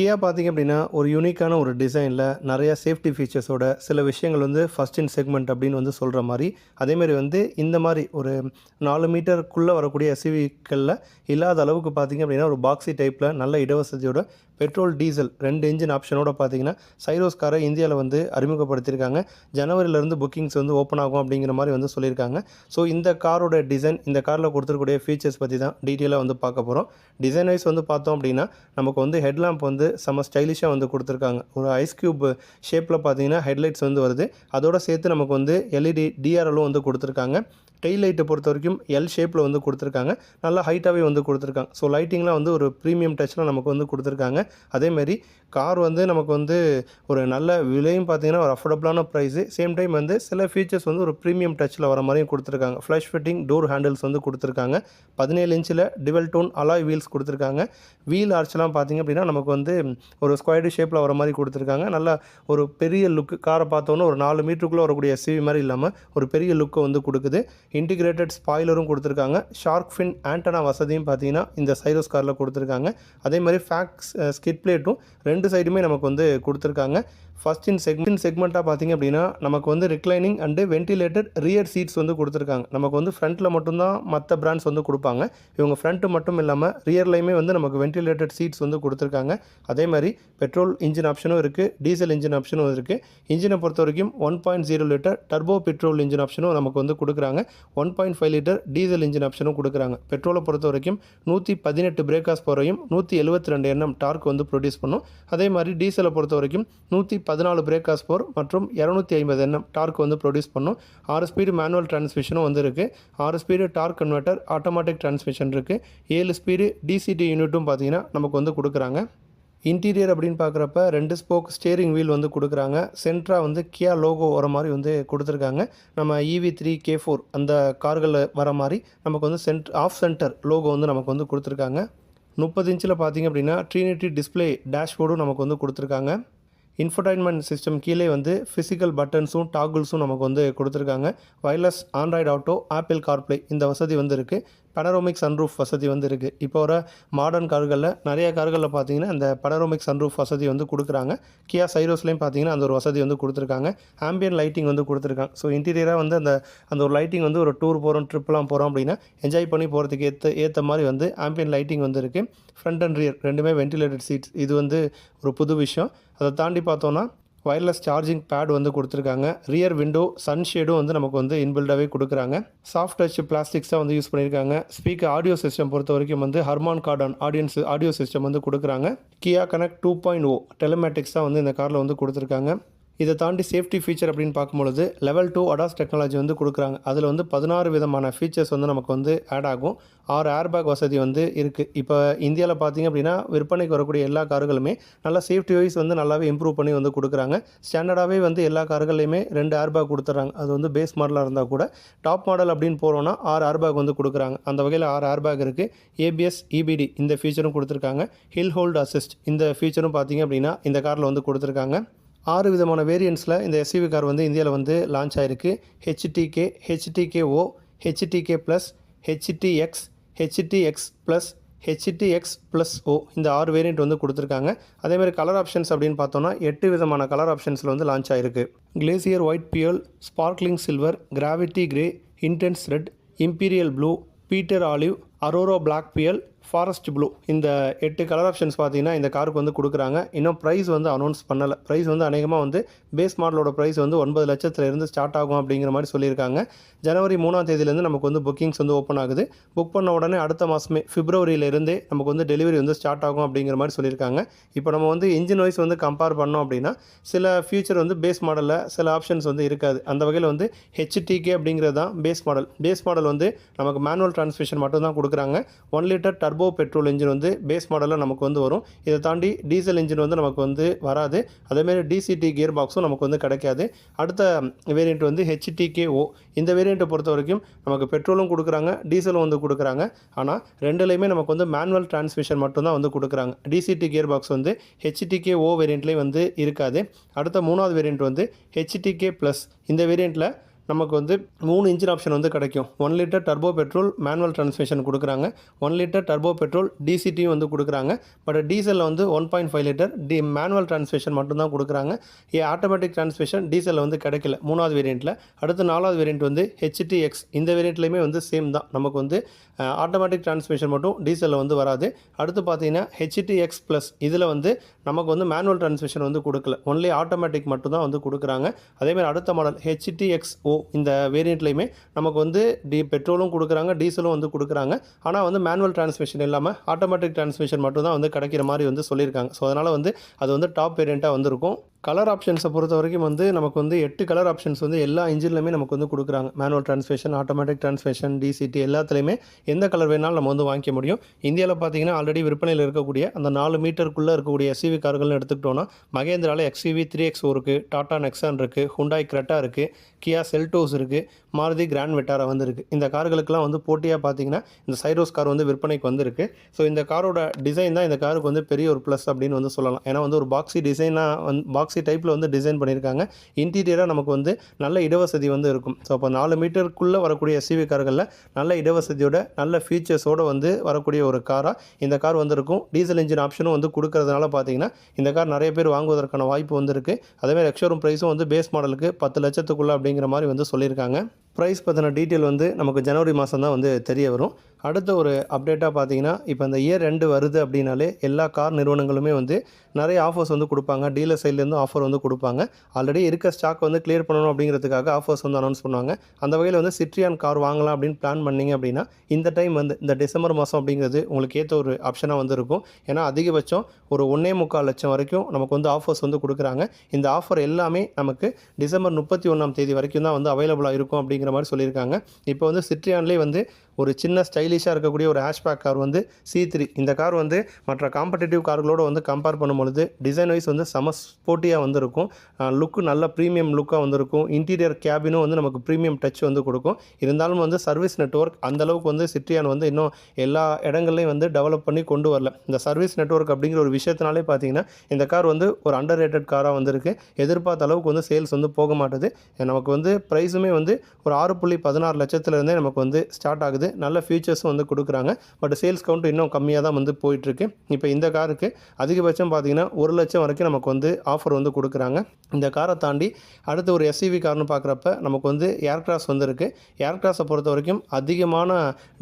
கியா பார்த்தீங்க அப்படின்னா ஒரு யூனிக்கான ஒரு டிசைனில் நிறையா சேஃப்டி ஃபீச்சர்ஸோட சில விஷயங்கள் வந்து ஃபஸ்ட் இன் செக்மெண்ட் அப்படின்னு வந்து சொல்கிற மாதிரி அதேமாரி வந்து இந்த மாதிரி ஒரு நாலு மீட்டருக்குள்ளே வரக்கூடிய எஸ்யூவிக்களில் இல்லாத அளவுக்கு பார்த்தீங்க அப்படின்னா ஒரு பாக்ஸி டைப்பில் நல்ல இடவசதியோட பெட்ரோல் டீசல் ரெண்டு இன்ஜின் ஆப்ஷனோட பார்த்தீங்கன்னா சைரோஸ் காரை இந்தியாவில் வந்து அறிமுகப்படுத்தியிருக்காங்க. ஜனவரியிலேருந்து புக்கிங்ஸ் வந்து ஓப்பன் ஆகும் அப்படிங்கிற மாதிரி வந்து சொல்லியிருக்காங்க. ஸோ இந்த காரோட டிசைன் இந்த காரில் கொடுத்துருக்கூடிய ஃபீச்சர்ஸ் பற்றி தான் டீட்டெயிலாக வந்து பார்க்க போகிறோம் டிசைன் வைஸ் வந்து பார்த்தோம் அப்படின்னா நமக்கு வந்து ஹெட்லாம்ப் வந்து செம்ம ஸ்டைலிஷாக வந்து கொடுத்துருக்காங்க. ஒரு ஐஸ் க்யூப் ஷேப்பில் பார்த்தீங்கன்னா ஹெட்லைட்ஸ் வந்து வருது. அதோட சேர்த்து நமக்கு வந்து எல்இடி டிஆர்எலும் வந்து கொடுத்துருக்காங்க. டெய்ல் லைட்டை பொறுத்த வரைக்கும் எல் ஷேப்பில் வந்து கொடுத்துருக்காங்க. நல்லா ஹைட்டாகவே வந்து கொடுத்துருக்காங்க. ஸோ லைட்டிங்லாம் வந்து ஒரு ப்ரீமியம் டச்சில் நமக்கு வந்து கொடுத்துருக்காங்க. அதேமாரி கார் வந்து நமக்கு வந்து ஒரு நல்ல விலையும் பார்த்தீங்கன்னா ஒரு அஃபோர்டபுளான ப்ரைஸு சேம் டைம் வந்து சில ஃபீச்சர்ஸ் வந்து ஒரு ப்ரீமியம் டச்சில் வர மாதிரியும் கொடுத்துருக்காங்க. ஃப்ளஷ் ஃபிட்டிங் டோர் ஹேண்டில்ஸ் வந்து கொடுத்துருக்காங்க. பதினேழு இன்ச்சில் டிவல் டோன் அலாய் வீல்ஸ் கொடுத்துருக்காங்க. வீல் ஆர்ச்லாம் பார்த்தீங்க அப்படின்னா நமக்கு வந்து ஒரு ஸ்கொயர்டு ஷேப்பில் வர மாதிரி கொடுத்துருக்காங்க. நல்லா ஒரு பெரிய லுக்கு காரை பார்த்தோன்னே ஒரு நாலு மீட்டருக்குள்ளே வரக்கூடிய சிவி மாதிரி இல்லாமல் ஒரு பெரிய லுக்கை வந்து கொடுக்குது. இன்டிகிரேட்டட் ஸ்பாய்லரும் கொடுத்துருக்காங்க. ஷார்க் ஃபின் ஆண்டனா வசதியும் பார்த்தீங்கன்னா இந்த சைரோஸ் காரில் கொடுத்துருக்காங்க. அதே மாதிரி ஃபேக்ஸ் ஸ்கிட் பிளேட்டும் ரெண்டு சைடுமே நமக்கு வந்து கொடுத்துருக்காங்க. ஃபஸ்ட் இன் செக்மெண்ட் செக்மெண்ட்டாக பார்த்தீங்க அப்படின்னா நமக்கு வந்து reclining and ventilated rear seats வந்து கொடுத்துருக்காங்க. நமக்கு வந்து ஃப்ரண்ட்டில் மட்டும்தான் மற்ற பிராண்ட்ஸ் வந்து கொடுப்பாங்க. இவங்க ஃப்ரண்ட்டு மட்டும் இல்லாமல் ரியர்லையுமே வந்து நமக்கு வென்டிலேட்டட் சீட்ஸ் வந்து கொடுத்துருக்காங்க. அதே மாதிரி பெட்ரோல் இன்ஜின் ஆப்ஷனும் இருக்குது டீசல் இன்ஜின் ஆப்ஷனும் இருக்குது இன்ஜினை பொறுத்த வரைக்கும் one point zero litre turbo petrol engine ஆப்ஷனும் நமக்கு வந்து கொடுக்குறாங்க. One point five litre diesel engine ஆப்ஷனும் கொடுக்குறாங்க. பெட்ரோலை பொறுத்த வரைக்கும் நூற்றி பதினெட்டு பிரேக்காஸ் போகிறையும் நூற்றி எழுபத்தி ரெண்டு எண்ணம் டார்க் வந்து ப்ரொடியூஸ் பண்ணும். அதே மாதிரி டீசலை பொறுத்த வரைக்கும் நூற்றி பதினாலு பிரேக்காஸ் போர் மற்றும் இரநூத்தி ஐம்பது எண்ணம் டார்க் வந்து ப்ரொடியூஸ் பண்ணும். ஆறு ஸ்பீடு மேனுவல் டிரான்ஸ்மிஷனும் வந்து இருக்குது ஆறு speed torque converter automatic transmission இருக்குது ஏழு ஸ்பீடு டிசிடி யூனிட்டும் பார்த்தீங்கன்னா நமக்கு வந்து கொடுக்குறாங்க. இன்டீரியர் அப்படின்னு பார்க்குறப்ப ரெண்டு ஸ்போக் ஸ்டேரிங் வீல் வந்து கொடுக்குறாங்க. சென்ட்ரா வந்து கியா லோகோ வர மாதிரி வந்து கொடுத்துருக்காங்க. நம்ம இவி த்ரீ கே ஃபோர் அந்த கார்களில் வர மாதிரி நமக்கு வந்து சென்ட் ஆஃப் சென்டர் லோகோ வந்து நமக்கு வந்து கொடுத்துருக்காங்க. முப்பது இன்ச்சில் பார்த்தீங்க அப்படின்னா ட்ரீனிட்டி டிஸ்பிளே டேஷ்போர்டும் நமக்கு வந்து கொடுத்துருக்காங்க. இன்ஃபர்டைன்மெண்ட் சிஸ்டம் கீழே வந்து ஃபிசிக்கல் பட்டன்ஸும் டாகுல்ஸும் நமக்கு வந்து கொடுத்துருக்காங்க. Wireless Android Auto Apple CarPlay இந்த வசதி வந்து இருக்குது பனரோமிக் சன்ரூஃப் வசதி வந்து இருக்குது இப்போ வர மாடர்ன் கார்களில் நிறைய கார்களில் பார்த்தீங்கன்னா அந்த பனரோமிக் சன்ரூஃப் வசதி வந்து கொடுக்குறாங்க. கியா சைரோஸ்லேயும் பார்த்தீங்கன்னா அந்த ஒரு வசதி வந்து கொடுத்துருக்காங்க. ஆம்பியன் லைட்டிங் வந்து கொடுத்துருக்காங்க. ஸோ இன்டீரியராக வந்து அந்த அந்த ஒரு லைட்டிங் வந்து ஒரு டூர் போகிறோம் ட்ரிப்லாம் போகிறோம் அப்படின்னா என்ஜாய் பண்ணி போகிறதுக்கு ஏற்ற ஏற்ற மாதிரி வந்து ஆம்பியன் லைட்டிங் வந்து இருக்குது ஃப்ரண்ட் அண்ட் ரியர் ரெண்டுமே வென்டிலேட்டட் சீட்ஸ் இது வந்து ஒரு புது விஷயம். அதை தாண்டி பார்த்தோன்னா ஒயர்லெஸ் சார்ஜிங் பேட் வந்து கொடுத்துருக்காங்க. ரியர் விண்டோ சன்ஷேடும் வந்து நமக்கு வந்து இன்பில்டாகவே கொடுக்குறாங்க. சாஃப்ட் டச் பிளாஸ்டிக்ஸாக வந்து யூஸ் பண்ணியிருக்காங்க. ஸ்பீக்கர் ஆடியோ சிஸ்டம் பொறுத்த வரைக்கும் வந்து Harman Kardon audience audio system வந்து கொடுக்குறாங்க. Kia Connect two point O telematics தான் வந்து இந்த காரில் வந்து கொடுத்துருக்காங்க. இதை தாண்டி சேஃப்டி ஃபீச்சர் அப்படின்னு பார்க்கும்பொழுது லெவல் டூ அடாஸ் டெக்னாலஜி வந்து கொடுக்குறாங்க. அதில் வந்து பதினாறு விதமான ஃபீச்சர்ஸ் வந்து நமக்கு வந்து ஆட் ஆகும். ஆறு ஏர்பேக் வசதி வந்து இருக்குது இப்போ இந்தியாவில் பார்த்தீங்க அப்படின்னா விற்பனைக்கு வரக்கூடிய எல்லா கார்களுமே நல்லா சேஃப்டி வைஸ் வந்து நல்லாவே இம்ப்ரூவ் பண்ணி வந்து கொடுக்குறாங்க. ஸ்டாண்டர்டாகவே வந்து எல்லா கார்கள்லையுமே ரெண்டு ஏர்பேக் கொடுத்துட்றாங்க. அது வந்து பேஸ் மாடலாக இருந்தால் கூட டாப் மாடல் அப்படின்னு போகிறோன்னா ஆறு ஏர்பேக் வந்து கொடுக்குறாங்க. அந்த வகையில் ஆறு ஏர்பேக் இருக்குது ஏபிஎஸ் இபிடி இந்த ஃபீச்சரும் கொடுத்துருக்காங்க. ஹில் ஹோல்டு அசிஸ்ட் இந்த ஃபீச்சரும் பார்த்தீங்க அப்படின்னா இந்த காரில் வந்து கொடுத்துருக்காங்க. ஆறு விதமான வேரியன்ட்ஸில் இந்த எஸ்யூவி கார் வந்து இந்தியாவில் வந்து லான்ச் ஆயிருக்கு. HTK HTK O HTK plus HTX HTX plus HTX plus O இந்த ஆறு வேரியண்ட் வந்து கொடுத்துருக்காங்க. அதேமாதிரி கலர் ஆப்ஷன்ஸ் அப்படின்னு பார்த்தோன்னா எட்டு விதமான கலர் ஆப்ஷன்ஸில் வந்து லான்ச் ஆயிருக்கு. Glacier white pearl sparkling silver gravity grey intense red imperial blue pewter olive aurora black pearl forest blue இந்த எட்டு கலர் ஆப்ஷன்ஸ் பார்த்தீங்கன்னா இந்த காருக்கு வந்து கொடுக்குறாங்க. இன்னும் ப்ரைஸ் வந்து அனௌன்ஸ் பண்ணலை. ப்ரைஸ் வந்து அநேகமாக வந்து பேஸ் மாடலோட ப்ரைஸ் வந்து ஒன்பது லட்சத்துலேருந்து ஸ்டார்ட் ஆகும் அப்படிங்கிற மாதிரி சொல்லியிருக்காங்க. ஜனவரி மூணாம் தேதியிலேருந்து நமக்கு வந்து புக்கிங்ஸ் வந்து ஓப்பன் ஆகுது. புக் பண்ண உடனே அடுத்த மாதமே ஃபிப்ரவரியிலேருந்தே நமக்கு வந்து டெலிவரி வந்து ஸ்டார்ட் ஆகும் அப்படிங்கிற மாதிரி சொல்லியிருக்காங்க. இப்போ நம்ம வந்து இன்ஜின் வைஸ் வந்து கம்பேர் பண்ணோம் அப்படின்னா சில ஃபியூச்சர் வந்து பேஸ் மாடலில் சில ஆப்ஷன்ஸ் வந்து இருக்காது. அந்த வகையில் வந்து ஹெச்டிகே அப்படிங்கிறது தான் பேஸ் மாடல் பேஸ் மாடல் வந்து நமக்கு மேனுவல் டிரான்ஸ்மிஷன் மட்டும் தான் கொடுக்குறாங்க. One litre turbo petrol engine வந்து பேஸ் மாடலில் நமக்கு வந்து வரும். இதை தாண்டி டீசல் இன்ஜின் வந்து நமக்கு வந்து வராது. அதேமாரி டிசிடி கியர் பாக்ஸும் நமக்கு வந்து கிடைக்காது. அடுத்த வேரியண்ட் வந்து ஹெச்டிகேஓ இந்த வேரியண்ட்டை பொறுத்த வரைக்கும் நமக்கு பெட்ரோலும் கொடுக்குறாங்க டீசலும் வந்து கொடுக்குறாங்க. ஆனால் ரெண்டுலேயுமே நமக்கு வந்து மேனுவல் டிரான்ஸ்மிஷன் மட்டும்தான் வந்து கொடுக்குறாங்க. டிசிடி கியர் பாக்ஸ் வந்து ஹெச்டிகே ஓ வேரியண்ட்லேயும் வந்து இருக்காது. அடுத்த மூணாவது வேரியண்ட் வந்து ஹெச்டிகே ப்ளஸ் இந்த வேரியண்ட்டில் நமக்கு வந்து மூணு இன்ஜின் ஆப்ஷன் வந்து கிடைக்கும். One litre turbo petrol manual transmission கொடுக்குறாங்க. ஒன் லிட்டர் டர்போ பெட்ரோல் டிசிடியும் வந்து கொடுக்குறாங்க. பட் டீசலில் வந்து one point five litre D manual transmission மட்டும்தான் கொடுக்குறாங்க. ஏ ஆட்டோமேட்டிக் டிரான்ஸ்மிஷன் டீசலில் வந்து கிடைக்கல. மூணாவது வேரியண்ட்டில் அடுத்து நாலாவது வேரியண்ட் வந்து ஹெச்டிஎக்ஸ் இந்த வேரியண்ட்லேயுமே வந்து சேம் தான். நமக்கு வந்து ஆட்டோமேட்டிக் டிரான்ஸ்மிஷன் மட்டும் டீசலில் வந்து வராது. அடுத்து பார்த்தீங்கன்னா ஹெச்டிஎக்ஸ் ப்ளஸ் இதில் வந்து நமக்கு வந்து மேனுவல் டிரான்ஸ்மிஷன் வந்து கொடுக்கல. ஒன்லி ஆட்டோமேட்டிக் மட்டும் தான் வந்து கொடுக்குறாங்க. அதேமாதிரி அடுத்த மாடல் ஹெச்டிஎக்ஸ் ஓ இந்த வேரியண்ட்லையுமே நமக்கு வந்து டி பெட்ரோலும் கொடுக்குறாங்க டீசலும் வந்து கொடுக்குறாங்க. ஆனால் வந்து மேனுவல் டிரான்ஸ்மிஷன் இல்லாமல் ஆட்டோமேட்டிக் டிரான்ஸ்மிஷன் மட்டும் தான் வந்து கிடைக்கிற மாதிரி வந்து சொல்லியிருக்காங்க. ஸோ அதனால் வந்து அது வந்து டாப் வேரியண்ட்டாக வந்திருக்கும். கலர் ஆப்ஷன்ஸை பொறுத்த வரைக்கும் வந்து நமக்கு வந்து எட்டு கலர் ஆப்ஷன்ஸ் வந்து எல்லா இன்ஜின்லையுமே நமக்கு வந்து கொடுக்குறாங்க. Manual transmission automatic transmission DCT எல்லாத்துலேயுமே எந்த கலர் வேணாலும் நம்ம வந்து வாங்கிக்க முடியும். இந்தியாவில் பார்த்தீங்கன்னா ஆல்ரெடி விற்பனையில் இருக்கக்கூடிய அந்த நாலு மீட்டருக்குள்ளே இருக்கக்கூடிய எஸ்இவி கார்கள்னு எடுத்துக்கிட்டோன்னா மகேந்திராவில் எக்ஸ்யூவி த்ரீ எக்ஸ் இருக்குது டாடா நெக்ஸான் இருக்குது ஹுண்டாய் கிரெட்டா இருக்குது கியா செல்டோஸ் இருக்குது மாருதி கிராண்ட் விட்டாரா வந்திருக்கு. இந்த கார்களுக்கெல்லாம் வந்து போட்டியாக பார்த்தீங்கன்னா இந்த சைரோஸ் கார் வந்து விற்பனைக்கு வந்திருக்கு. ஸோ இந்த காரோட டிசைன் தான் இந்த காருக்கு வந்து பெரிய ஒரு ப்ளஸ் அப்படின்னு வந்து சொல்லலாம். ஏன்னா வந்து ஒரு பாக்ஸி டிசைனாக வந்து பாக்ஸ் டைப்பில் வந்து டிசைன் பண்ணியிருக்காங்க. இன்டீரியராக நமக்கு வந்து நல்ல இடவசதி வந்து இருக்கும். ஸோ அப்போ நாலு மீட்டருக்குள்ளே வரக்கூடிய எஸ்யூவி கார்களில் நல்ல இடவசதியோட நல்ல ஃபீச்சர்ஸோடு வந்து வரக்கூடிய ஒரு காராக இந்த கார் வந்திருக்கும். டீசல் இன்ஜின் ஆப்ஷனும் வந்து கொடுக்கறதுனால பார்த்தீங்கன்னா இந்த கார் நிறைய பேர் வாங்குவதற்கான வாய்ப்பு வந்திருக்கு. அதேமாதிரி எக்ஷோரூம் ப்ரைஸும் வந்து பேஸ் மாடலுக்கு பத்து லட்சத்துக்குள்ளே அப்படிங்கிற மாதிரி வந்து சொல்லியிருக்காங்க. ப்ரைஸ் பற்றின டீட்டெயில் வந்து நமக்கு ஜனவரி மாதம் தான் வந்து தெரிய வரும். அடுத்த ஒரு அப்டேட்டாக பார்த்தீங்கன்னா இப்போ இந்த இயர் ரெண்டு வருது அப்படின்னாலே எல்லா கார் நிறுவனங்களுமே வந்து நிறைய ஆஃபர்ஸ் வந்து கொடுப்பாங்க. டீலர் சைட்லேருந்து ஆஃபர் வந்து கொடுப்பாங்க. ஆல்ரெடி இருக்க ஸ்டாக் வந்து கிளியர் பண்ணணும் அப்படிங்கிறதுக்காக ஆஃபர்ஸ் வந்து அனௌன்ஸ் பண்ணுவாங்க. அந்த வகையில் வந்து சிட்ரியான் கார் வாங்கலாம் அப்படின்னு பிளான் பண்ணீங்க அப்படின்னா இந்த டைம் வந்து இந்த டிசம்பர் மாதம் அப்படிங்கிறது உங்களுக்கு ஏற்ற ஒரு ஆப்ஷனாக வந்து இருக்கும். ஏன்னா அதிகபட்சம் ஒரு ஒன்றே முக்கால் லட்சம் வரைக்கும் நமக்கு வந்து ஆஃபர்ஸ் வந்து கொடுக்குறாங்க. இந்த ஆஃபர் எல்லாமே நமக்கு டிசம்பர் முப்பத்தி ஒன்றாம் தேதி வரைக்கும் தான் வந்து அவைலபிளாக இருக்கும் அப்படிங்கிற மாதிரி சொல்லியிருக்காங்க. இப்போ வந்து சிட்ரியான்லேயே வந்து ஒரு சின்ன ஸ்டைலிஷாக இருக்கக்கூடிய ஒரு ஹேஷ்பேக் கார் வந்து சி த்ரீ இந்த கார் வந்து மற்ற காம்படிட்டிவ் கார்களோடு வந்து கம்பேர் பண்ணும்பொழுது டிசைன் வைஸ் வந்து செம ஸ்போர்ட்டியாக வந்திருக்கும். லுக்கு நல்ல ப்ரீமியம் லுக்காக வந்திருக்கும். இன்டீரியர் கேபினும் வந்து நமக்கு ப்ரீமியம் டச் வந்து கொடுக்கும். இருந்தாலும் வந்து சர்வீஸ் நெட்ஒர்க் அந்தளவுக்கு வந்து சிட்ரியான் வந்து இன்னும் எல்லா இடங்கள்லையும் வந்து டெவலப் பண்ணி கொண்டு வரல. இந்த சர்வீஸ் நெட்ஒர்க் அப்படிங்கிற ஒரு விஷயத்தினாலே பார்த்தீங்கன்னா இந்த கார் வந்து ஒரு அண்டர் ரேட்டட் காராக வந்திருக்கு. எதிர்பார்த்த அளவுக்கு வந்து சேல்ஸ் வந்து போக மாட்டுது. நமக்கு வந்து ப்ரைஸுமே வந்து ஒரு ஆறு புள்ளி பதினாறு லட்சத்துலேருந்தே நமக்கு வந்து ஸ்டார்ட் ஆகுது. நல்ல ஃபீச்சர்ஸும் வந்து கொடுக்குறாங்க. பட் சேல்ஸ் கவுண்ட் இன்னும் கம்மியாக தான் வந்து போயிட்டுருக்கு. இப்போ இந்த காருக்கு அதிகபட்சம் பார்த்தீங்கன்னா ஒரு லட்சம் வரைக்கும் நமக்கு வந்து ஆஃபர் வந்து கொடுக்குறாங்க. இந்த காரை தாண்டி அடுத்து ஒரு எஸ்இவி கார்னு பார்க்குறப்ப நமக்கு வந்து ஏர் கிராஸ் வந்து இருக்குது ஏர் பொறுத்த வரைக்கும் அதிகமான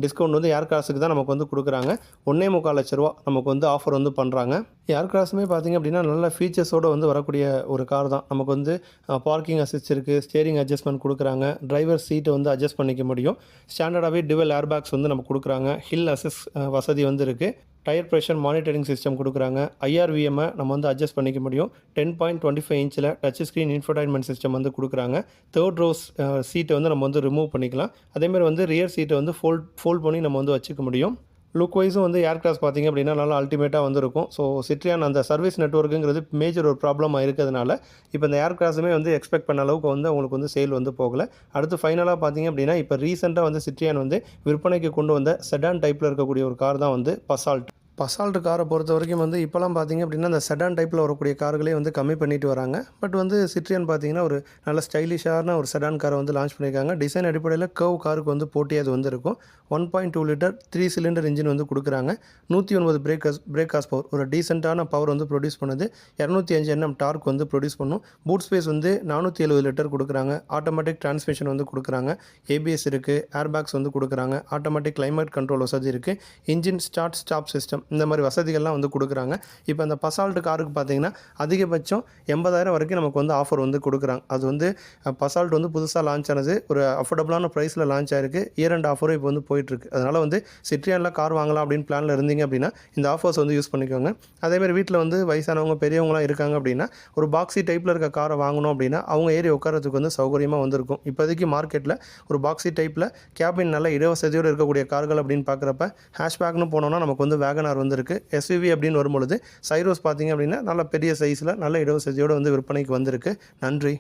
டிஸ்கவுண்ட் வந்து ஏர்கிராஸுக்கு தான் நமக்கு வந்து கொடுக்குறாங்க. ஒன்றே முக்கால் லட்ச ரூபா நமக்கு வந்து ஆஃபர் வந்து பண்ணுறாங்க ஏர்கிராஸுமே பார்த்திங்க அப்படின்னா நல்ல ஃபீச்சர்ஸோடு வந்து வரக்கூடிய ஒரு கார் தான். நமக்கு வந்து பார்க்கிங் அசிஸ்ட் இருக்குது ஸ்டேரிங் அட்ஜஸ்ட்மெண்ட் கொடுக்குறாங்க. டிரைவர் சீட்டை வந்து அட்ஜஸ்ட் பண்ணிக்க முடியும். ஸ்டாண்டர்டாகவே டிவல் ஏர்பேக்ஸ் வந்து நம்ம கொடுக்குறாங்க. ஹில் அசஸ் வசதி வந்து இருக்குது டயர் ப்ரெஷர் மானிட்டரிங் சிஸ்டம் கொடுக்குறாங்க. ஐஆர்விஎம்மை நம்ம வந்து அட்ஜஸ்ட் பண்ணிக்க முடியும். டென் பாயிண்ட் டுவெண்ட்டி ஃபைவ் இன்ச்சில் டச் ஸ்க்ரீன் இன்ஃபர்டைன்மெண்ட் சிஸ்டம் வந்து கொடுக்குறாங்க. தேர்ட் ரோஸ் சீட்டை வந்து நம்ம வந்து ரிமூவ் பண்ணிக்கலாம். அதேமாதிரி வந்து ரியர் சீட்டை வந்து ஃபோல்ட் ஃபோல்ட் பண்ணி நம்ம வந்து வச்சுக்க முடியும். லுக் வைஸும் வந்து ஏர் பார்த்திங்க அப்படின்னா நல்லா அல்டிமேட்டாக வந்திருக்கும். ஸோ சிட்ரியான் அந்த சர்வீஸ் நெட்ஒர்க்குங்கிறது மேஜர் ஒரு ப்ராப்ளமாக இருக்கிறதுனால இப்போ இந்த ஏர் வந்து எக்ஸ்பெக்ட் பண்ண அளவுக்கு வந்து அவங்களுக்கு வந்து சேல் வந்து போகலை. அடுத்து ஃபைனலாக பார்த்திங்க அப்படின்னா இப்போ ரீசெண்டாக வந்து சிட்ரியான் வந்து விற்பனைக்கு கொண்டு வந்த செடான் டைப்பில் இருக்கக்கூடிய ஒரு கார் தான் வந்து பசால்ட் பசால்ட் காரை பொறுத்த வரைக்கும் வந்து இப்போலாம் பார்த்தீங்க அப்படின்னா அந்த செடான் டைப்பில் வரக்கூடிய கார்களே வந்து கம்மி பண்ணிட்டு வராங்க. பட் வந்து சிட்ரியன் பார்த்தீங்கன்னா ஒரு நல்ல ஸ்டைலிஷான ஒரு செடான் காரை வந்து லான்ச் பண்ணியிருக்காங்க. டிசைன் அடிப்படையில் கர்வ் காருக்கு வந்து போட்டி அது வந்து இருக்கும் one point two litre three cylinder engine வந்து கொடுக்குறாங்க. நூற்றி ஒன்பது பிரேக்கர்ஸ் பிரேக்காஸ் பவர் ஒரு டீசெண்டான பவர் வந்து ப்ரொடியூஸ் பண்ணுது. இரநூத்தி அஞ்சு எண்ணம் டார்க் வந்து ப்ரொடியூஸ் பண்ணும். பூட் ஸ்பேஸ் வந்து நானூற்றி எழுபது லிட்டர் கொடுக்குறாங்க. ஆட்டோமேட்டிக் டிரான்ஸ்மிஷன் வந்து கொடுக்குறாங்க. ஏபிஎஸ் இருக்குது ஏர்பேக்ஸ் வந்து கொடுக்குறாங்க. ஆட்டோமேட்டிக் கிளைமேட் கண்ட்ரோல் வசதி இருக்குது இன்ஜின் ஸ்டார்ட் ஸ்டாப் சிஸ்டம் இந்த மாதிரி வசதிகள்லாம் வந்து கொடுக்குறாங்க. இப்போ அந்த பசால்ட் காருக்கு பார்த்தீங்கன்னா அதிகபட்சம் எண்பதாயிரம் வரைக்கும் நமக்கு வந்து ஆஃபர் வந்து கொடுக்குறாங்க. அது வந்து பசால்ட் வந்து புதுசாக லான்ச் ஆனது ஒரு அஃபோர்டபுளான ப்ரைஸில் லான்ச் ஆயிருக்கு. இயர் அண்ட் ஆஃபரும் இப்போ வந்து போயிட்டுருக்கு. அதனால் வந்து சிட்ரியானில் கார் வாங்கலாம் அப்படின்னு பிளானில் இருந்தீங்க அப்படின்னா இந்த ஆஃபர்ஸ் வந்து யூஸ் பண்ணிக்கோங்க. அதேமாதிரி வீட்டில் வந்து வயசானவங்க பெரியவங்களாம் இருக்காங்க அப்படின்னா ஒரு பாக்ஸி டைப்பில் இருக்க காரை வாங்கணும் அப்படின்னா அவங்க ஏறி உட்காரத்துக்கு வந்து சௌகரியமாக வந்திருக்கும். இப்போதைக்கு மார்க்கெட்டில் ஒரு பாக்ஸி டைப்பில் கேபின் நல்ல இடவசதியோடு இருக்கக்கூடிய கார்கள் அப்படின்னு பார்க்குறப்ப ஹேஷ்பேக்னு போனோம்னா நமக்கு வந்து வேகனார் வந்து இருக்குது எஸ்யூவி அப்படின்னு வரும்பொழுது சைரோஸ் பார்த்தீங்க அப்படின்னா நல்ல பெரிய சைஸில் நல்ல இடவசதியோடு வந்து விற்பனைக்கு வந்திருக்கு. நன்றி.